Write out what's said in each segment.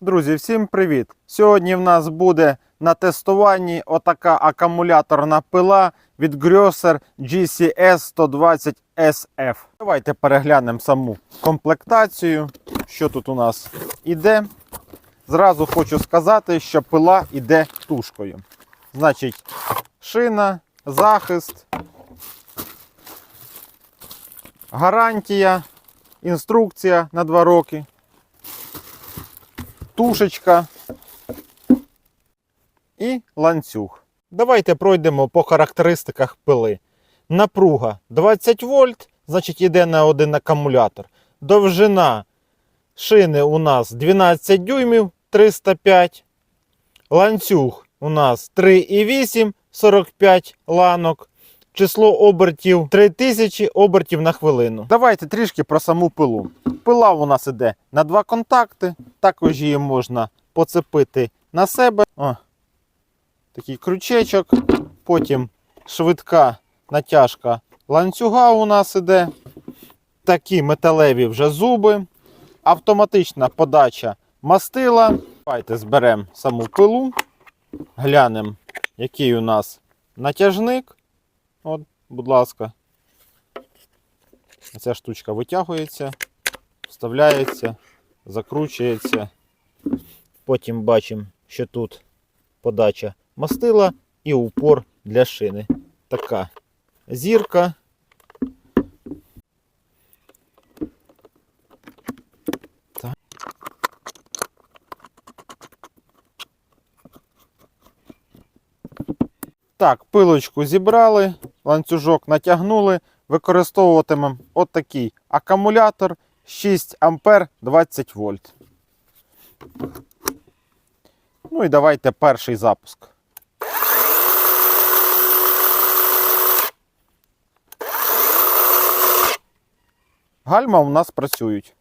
Друзі, всім привіт! Сьогодні в нас буде на тестуванні отака акумуляторна пила від Grosser GCS 120 SF. Давайте переглянемо саму комплектацію, що тут у нас іде. Зразу хочу сказати, що пила іде тушкою. Значить, шина, захист, гарантія, інструкція на 2 роки тушечка і ланцюг. Давайте пройдемо по характеристиках пили. Напруга 20 вольт, значить йде на один акумулятор. Довжина шини у нас 12 дюймів 305. Ланцюг у нас 3,8 45 ланок. Число обертів 3000 обертів на хвилину. Давайте трішки про саму пилу. Пила у нас іде на два контакти. Також її можна поцепити на себе. О, такий крючечок. Потім швидка натяжка ланцюга у нас іде. Такі металеві вже зуби. Автоматична подача мастила. Давайте зберемо саму пилу. Глянемо, який у нас натяжник. От, будь ласка. Ця штучка витягується, вставляється, закручується. Потім бачимо, що тут подача мастила і упор для шини. Така зірка. Так. Пилочку зібрали, ланцюжок натягнули. Використовуватимемо отакий акумулятор 6 ампер 20 вольт. Ну і давайте перший запуск. Гальма у нас працюють.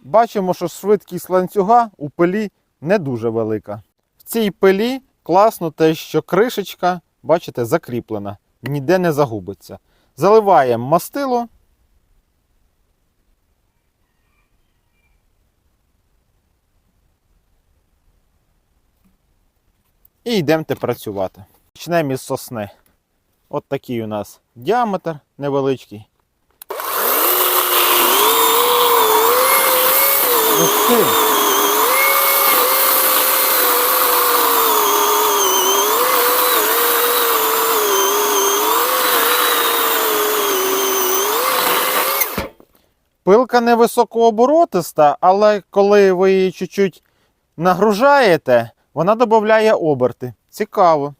Бачимо, що швидкість ланцюга у пилі не дуже велика. В цій пилі класно те, що кришечка, бачите, закріплена, ніде не загубиться. Заливаємо мастило. І йдемо працювати. Почнемо із сосни. От такий у нас діаметр невеличкий. Ух Пилка не високооборотиста, але коли ви її чуть-чуть нагружаєте, вона додає оберти. Цікаво.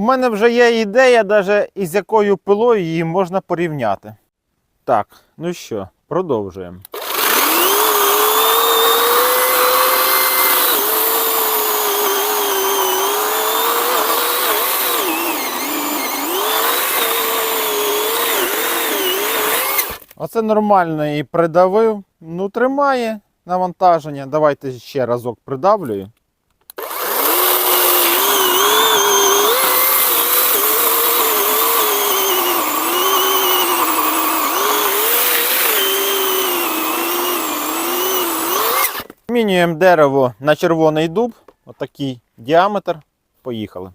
У мене вже є ідея, даже із якою пилою її можна порівняти. Так, ну що, продовжуємо. Оце нормально і придавив. Ну, тримає навантаження. Давайте ще разок придавлюю. Мінюємо дерево на червоний дуб. Отакий діаметр. Поїхали.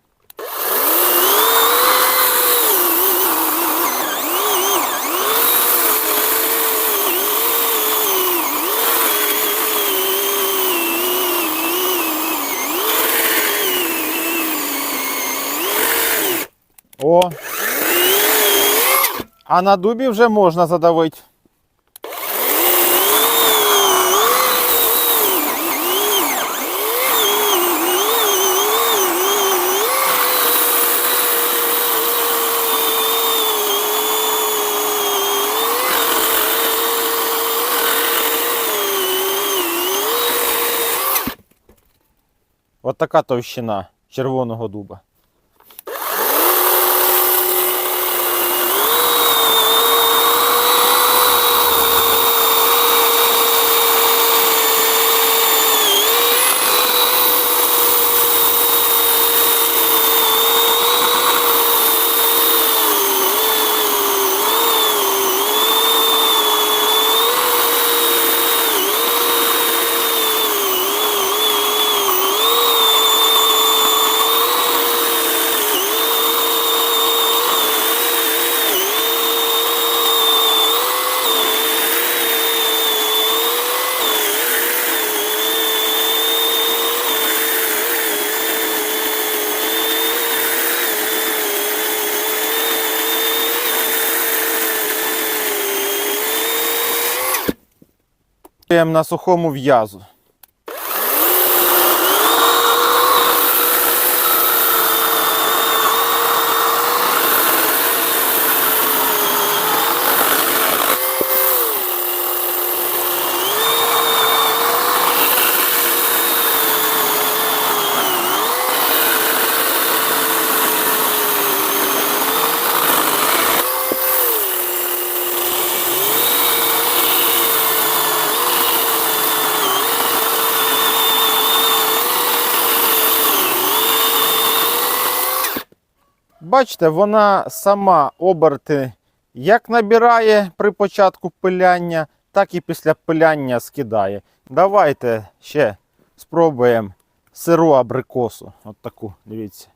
О! А на дубі вже можна задавити. От така товщина червоного дуба. На сухому в'язу. Бачите, вона сама оберти як набирає при початку пиляння, так і після пиляння скидає. Давайте ще спробуємо сиру абрикосу. От таку, дивіться.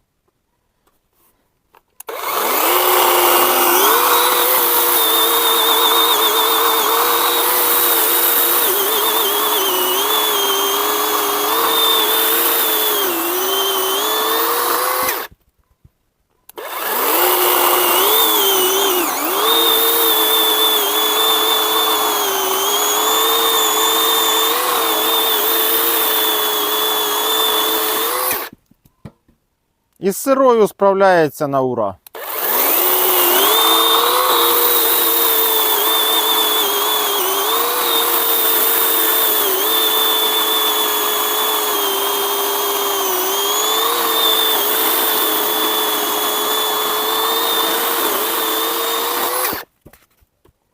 І з сирою справляється на ура.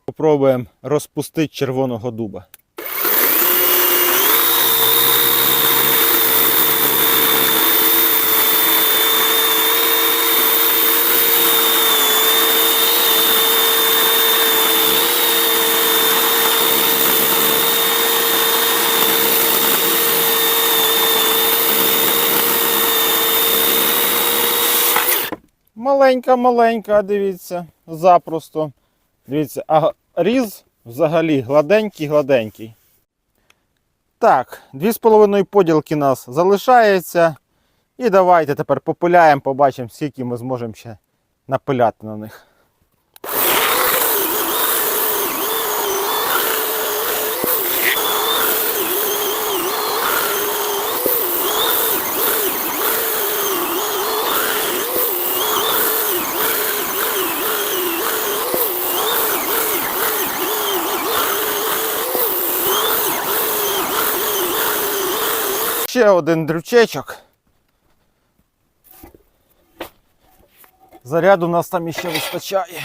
Попробуємо розпустити червоного дуба. Маленька, маленька, дивіться, запросто. Дивіться, а різ взагалі гладенький, гладенький. Так, 2,5 поділки у нас залишається. І давайте тепер попиляємо, побачимо, скільки ми зможемо ще напиляти на них. Ще один дрючечок. Заряду у нас там іще вистачає.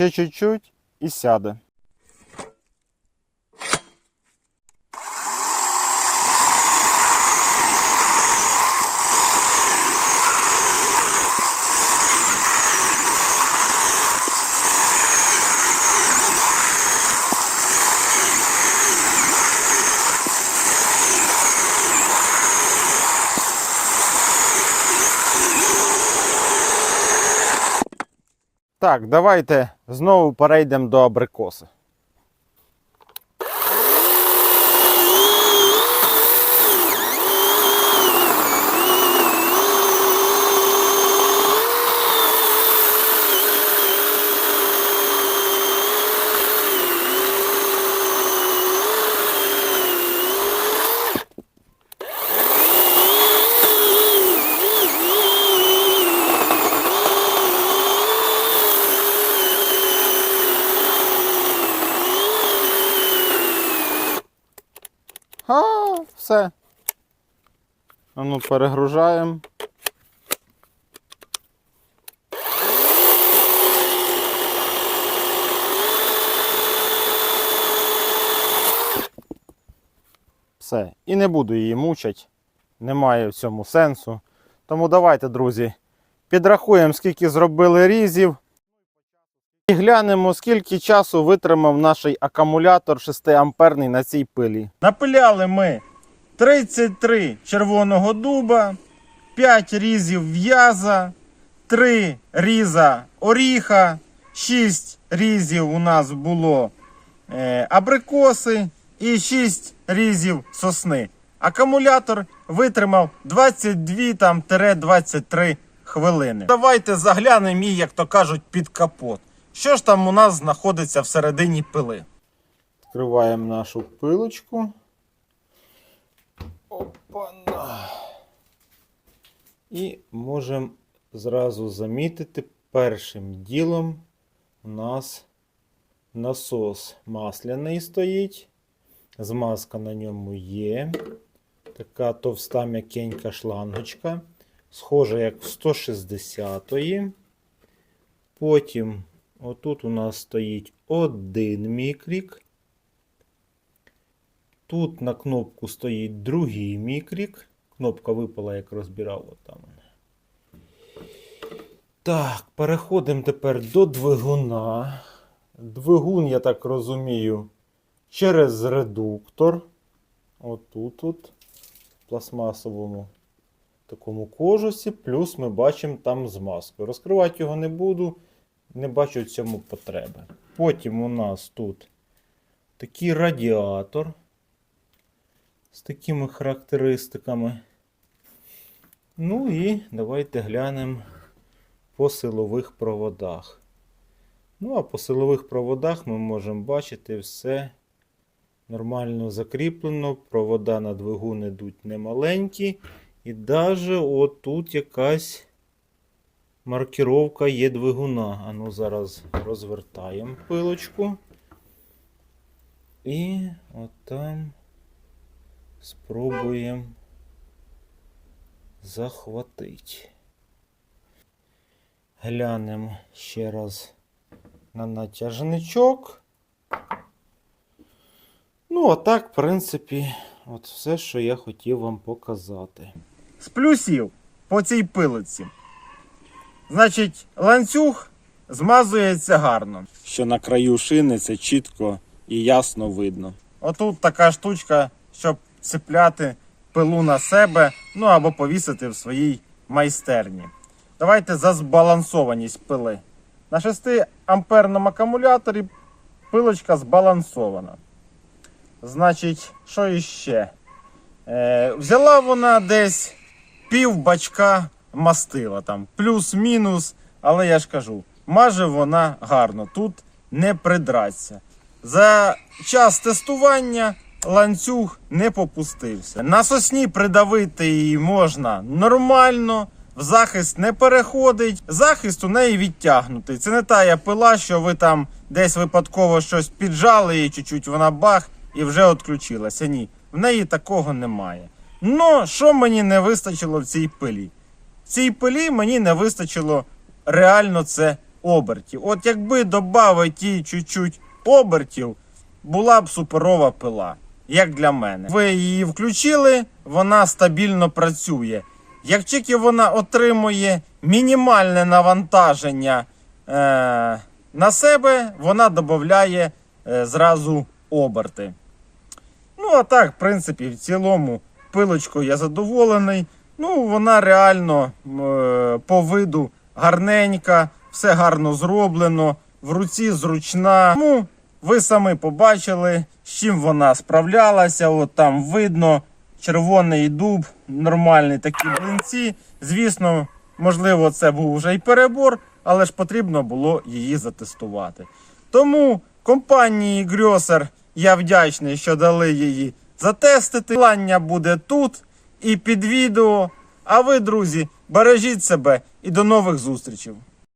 Ще чуть-чуть і сяде. Так, давайте знову перейдемо до абрикоси. А, все. А ну перегружаємо. Все. І не буду її мучити. Немає в цьому сенсу. Тому давайте, друзі, підрахуємо, скільки зробили різів. І глянемо, скільки часу витримав наш акумулятор 6 амперний на цій пилі. Напиляли ми 33 червоного дуба, 5 різів в'яза, 3 різа оріха, 6 різів у нас було е, абрикоси і 6 різів сосни. Акумулятор витримав 22-23 хвилини. Давайте заглянемо, її, як то кажуть, під капот. Що ж там у нас знаходиться всередині пили? Відкриваємо нашу пилочку. Опана. І можемо зразу замітити, першим ділом у нас насос масляний стоїть. Змазка на ньому є. Така товста м'якенька шлангочка. Схожа як в 160-ї. Потім отут у нас стоїть один мікрік. Тут на кнопку стоїть другий мікрік. Кнопка випала, як розбирав. Отам. Так, переходимо тепер до двигуна. Двигун, я так розумію, через редуктор. Отут, от, пластмасовому такому кожусі. Плюс ми бачимо там змазку. Розкривати його не буду, не бачу в цьому потреби. Потім у нас тут такий радіатор з такими характеристиками. Ну і давайте глянемо по силових проводах. Ну, а по силових проводах ми можемо бачити все нормально закріплено. Провода на двигун йдуть немаленькі. І навіть отут якась маркіровка є двигуна. А ну зараз розвертаємо пилочку. І отам спробуємо захватити. Глянемо ще раз на натяжничок. Ну, а так, в принципі, от все, що я хотів вам показати. З плюсів по цій пилиці. Значить, ланцюг змазується гарно. Що на краю шини це чітко і ясно видно. Отут така штучка, щоб цепляти пилу на себе, ну або повісити в своїй майстерні. Давайте за збалансованість пили. На 6 амперному акумуляторі пилочка збалансована. Значить, що іще? Е, взяла вона десь пів бачка мастила там, плюс-мінус, але я ж кажу, маже вона гарно, тут не придраться. За час тестування ланцюг не попустився. На сосні придавити її можна нормально. В захист не переходить, захист у неї відтягнутий. Це не тая пила, що ви там десь випадково щось піджали і чуть-чуть вона бах і вже відключилася. Ні, в неї такого немає. Ну, що мені не вистачило в цій пилі? В цій пилі мені не вистачило реально це обертів. От якби додати ті чуть-чуть обертів, була б суперова пила, як для мене. Ви її включили, вона стабільно працює. Як тільки вона отримує мінімальне навантаження е, на себе, вона додає е, зразу оберти. Ну, а так, в принципі, в цілому пилочкою я задоволений. Ну, вона реально е, по виду гарненька, все гарно зроблено, в руці зручна. Ну, ви самі побачили, з чим вона справлялася. От там видно червоний дуб, нормальний такі блинці. Звісно, можливо, це був вже й перебор, але ж потрібно було її затестувати. Тому компанії Грьосер я вдячний, що дали її затестити. Плання буде тут і під відео. А ви, друзі, бережіть себе і до нових зустрічей.